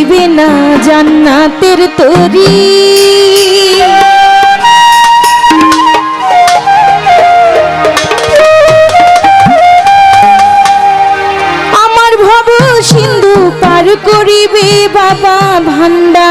দিবে না জান্নাতের তরি। আমার ভব সিন্ধু পার করিবে বাবা ভান্ডা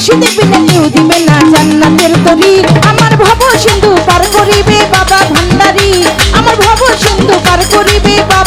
মুর্শিদে বিনালিও দিবে না জান্নাতের তরি। আমার ভব সিন্ধু পার করিবে বাবা ভান্ডারি। আমার ভব সিন্ধু পার করিবে বাবা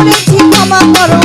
করেছি ক্ষমা করো।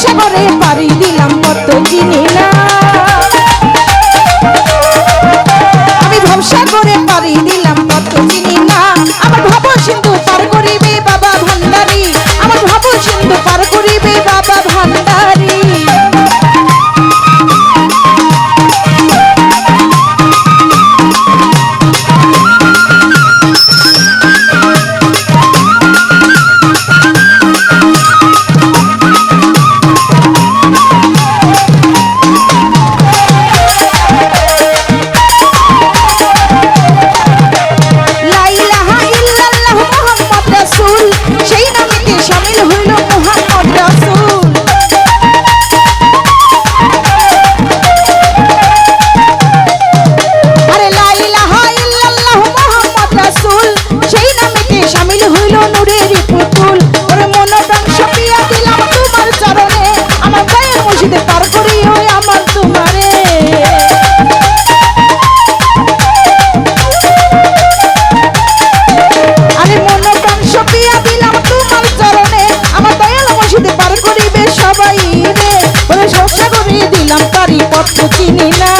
সাগরে পাড়ি দিলাম কত চিনি না খুশিতে পার করি ওই আমার তোমারে। আরে মন প্রাণ সপিয়া দিলাম তোমার চরণে, আমার দয়াল মসজিদে চিনি না।